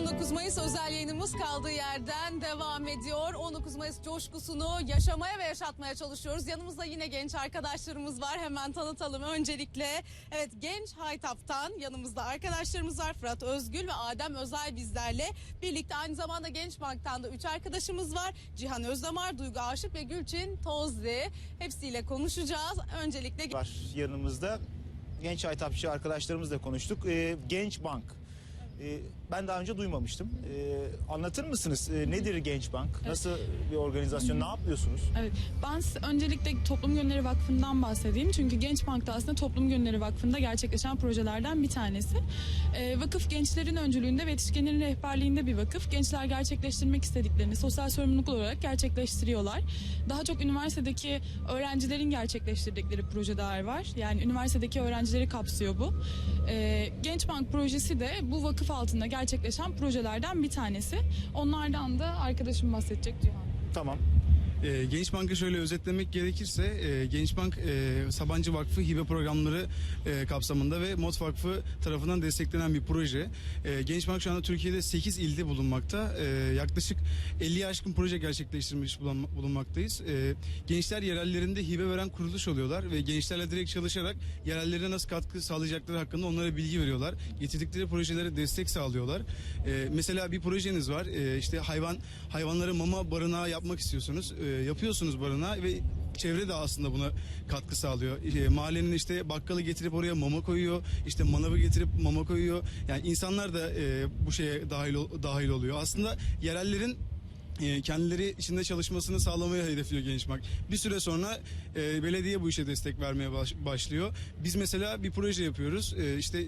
19 Mayıs özel yayınımız kaldığı yerden devam ediyor. 19 Mayıs coşkusunu yaşamaya ve yaşatmaya çalışıyoruz. Yanımızda yine genç arkadaşlarımız var. Hemen tanıtalım öncelikle. Evet Genç Haytap'tan yanımızda arkadaşlarımız var. Fırat Özgül ve Adem Özel bizlerle birlikte. Aynı zamanda Genç Bank'tan da 3 arkadaşımız var. Cihan Özdamar, Duygu Aşık ve Gülçin Tozli. Hepsiyle konuşacağız. Öncelikle var yanımızda. Genç Aytapçı arkadaşlarımızla konuştuk. Ee, Genç Bank. Ee, ben daha önce duymamıştım. Ee, anlatır mısınız? Ee, nedir Genç Bank? Nasıl bir organizasyon? Ne yapıyorsunuz? Evet. Ben öncelikle Toplum Gönülleri Vakfı'ndan bahsedeyim. Çünkü Genç Bank'ta aslında Toplum Gönülleri Vakfı'nda gerçekleşen projelerden bir tanesi. Ee, vakıf gençlerin öncülüğünde ve yetişkinlerin rehberliğinde bir vakıf. Gençler gerçekleştirmek istediklerini sosyal sorumluluk olarak gerçekleştiriyorlar. Daha çok üniversitedeki öğrencilerin gerçekleştirdikleri projeler var. Yani üniversitedeki öğrencileri kapsıyor bu. Ee, Genç Bank projesi de bu vakıf altında gerçekleşen projelerden bir tanesi. Onlardan da arkadaşım bahsedecek Cihan. Tamam. E, Genç Bank'ı şöyle özetlemek gerekirse e, Genç Bank e, Sabancı Vakfı hibe programları e, kapsamında ve MOT Vakfı tarafından desteklenen bir proje. E, Genç Bank şu anda Türkiye'de 8 ilde bulunmakta. E, yaklaşık 50'ye aşkın proje gerçekleştirmiş bulunma- bulunmaktayız. E, gençler yerellerinde hibe veren kuruluş oluyorlar ve gençlerle direkt çalışarak yerellerine nasıl katkı sağlayacakları hakkında onlara bilgi veriyorlar. Getirdikleri projelere destek sağlıyorlar. E, mesela bir projeniz var. E, işte hayvan hayvanlara mama barınağı yapmak istiyorsunuz. E, yapıyorsunuz barınağı ve çevre de aslında buna katkı sağlıyor. E, mahallenin işte bakkalı getirip oraya mama koyuyor. işte manavı getirip mama koyuyor. Yani insanlar da e, bu şeye dahil dahil oluyor. Aslında yerellerin e, kendileri içinde çalışmasını sağlamaya hedefliyor Genç Bank. Bir süre sonra e, belediye bu işe destek vermeye baş- başlıyor. Biz mesela bir proje yapıyoruz. E, işte e,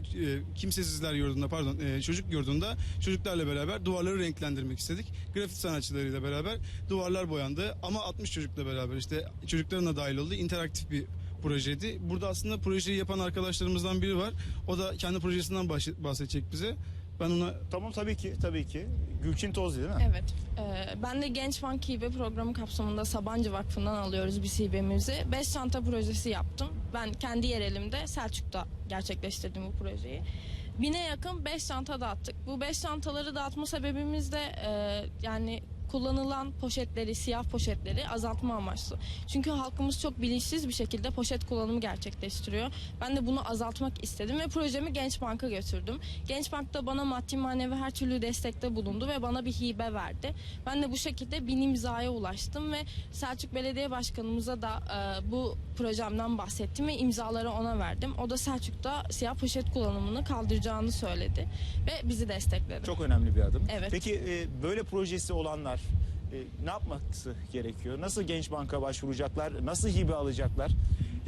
kimsesizler yurdunda pardon e, çocuk yurdunda çocuklarla beraber duvarları renklendirmek istedik. Grafit sanatçılarıyla beraber duvarlar boyandı ama 60 çocukla beraber işte çocukların da dahil olduğu interaktif bir projeydi. Burada aslında projeyi yapan arkadaşlarımızdan biri var. O da kendi projesinden bahs- bahsedecek bize. Ben ona Tamam tabii ki. Tabii ki. Gülçin Tozlu değil mi? Evet. Ee, ben de Genç Bank Hibe programı kapsamında Sabancı Vakfı'ndan alıyoruz biz hibemizi. 5 çanta projesi yaptım. Ben kendi yerelimde Selçuk'ta gerçekleştirdim bu projeyi. Bine yakın 5 çanta dağıttık. Bu 5 çantaları dağıtma sebebimiz de e, yani kullanılan poşetleri, siyah poşetleri azaltma amaçlı. Çünkü halkımız çok bilinçsiz bir şekilde poşet kullanımı gerçekleştiriyor. Ben de bunu azaltmak istedim ve projemi Genç Bank'a götürdüm. Genç Bank da bana maddi manevi her türlü destekte bulundu ve bana bir hibe verdi. Ben de bu şekilde bin imzaya ulaştım ve Selçuk Belediye Başkanımıza da e, bu projemden bahsettim ve imzaları ona verdim. O da Selçuk'ta siyah poşet kullanımını kaldıracağını söyledi ve bizi destekledi. Çok önemli bir adım. Evet. Peki e, böyle projesi olanlar e, ne yapması gerekiyor? Nasıl Genç Bank'a başvuracaklar? Nasıl hibe alacaklar?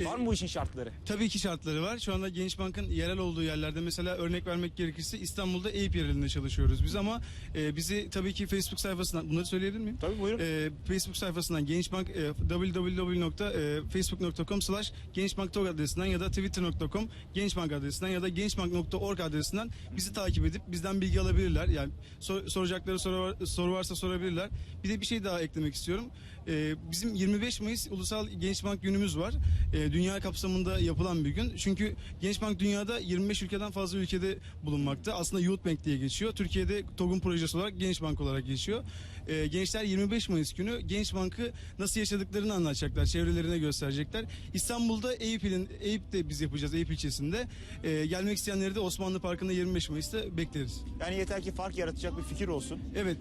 Var mı bu işin şartları? Tabii ki şartları var. Şu anda Genç Bank'ın yerel olduğu yerlerde mesela örnek vermek gerekirse İstanbul'da Eyüp yerelinde çalışıyoruz biz ama e, bizi tabii ki Facebook sayfasından bunları söyleyebilir miyim? Tabii buyurun. E, Facebook sayfasından Gençbank e, www.facebook.com slash gençbank.org adresinden ya da twitter.com gençbank adresinden ya da gençbank.org adresinden bizi takip edip bizden bilgi alabilirler. Yani sor- soracakları soru, var- soru varsa sorabilirler. Bir de bir şey daha eklemek istiyorum. E, bizim 25 Mayıs Ulusal Gençbank günümüz var. E, dünya kapsamında yapılan bir gün. Çünkü Gençbank dünyada 25 ülkeden fazla ülkede bulunmakta. Aslında Youth Bank diye geçiyor. Türkiye'de TOG'un projesi olarak Gençbank olarak geçiyor. E, gençler 25 Mayıs günü Gençbank'ı nasıl yaşadıklarını anlatacaklar. Çevrelerine gösterecekler. İstanbul'da Eyüp, ilin, Eyüp'te biz yapacağız. Eyüp ilçesinde. E, gelmek isteyenleri de Osmanlı Parkı'nda 25 Mayıs'ta bekleriz. Yani yeter ki fark yaratacak bir fikir olsun. Evet.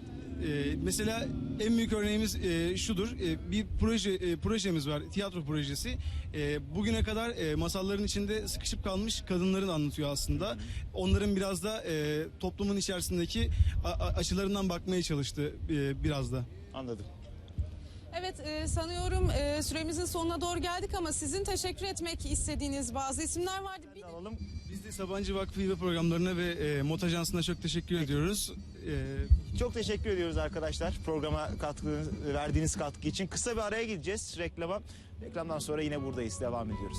E, mesela en büyük örneğimiz e, şudur. E, bir proje e, projemiz var. Tiyatro projesi. E, bugüne kadar e, masalların içinde sıkışıp kalmış kadınların anlatıyor aslında. Onların biraz da e, toplumun içerisindeki a- a- açılarından bakmaya çalıştı e, biraz da. Anladım. Evet e, sanıyorum e, süremizin sonuna doğru geldik ama sizin teşekkür etmek istediğiniz bazı isimler vardı. Bir de- Alalım. Biz de Sabancı Vakfı Hibe programlarına ve e, MOT Ajansı'na çok teşekkür ediyoruz. E, Çok teşekkür ediyoruz arkadaşlar programa katkı verdiğiniz katkı için. Kısa bir araya gideceğiz reklama. Reklamdan sonra yine buradayız. Devam ediyoruz.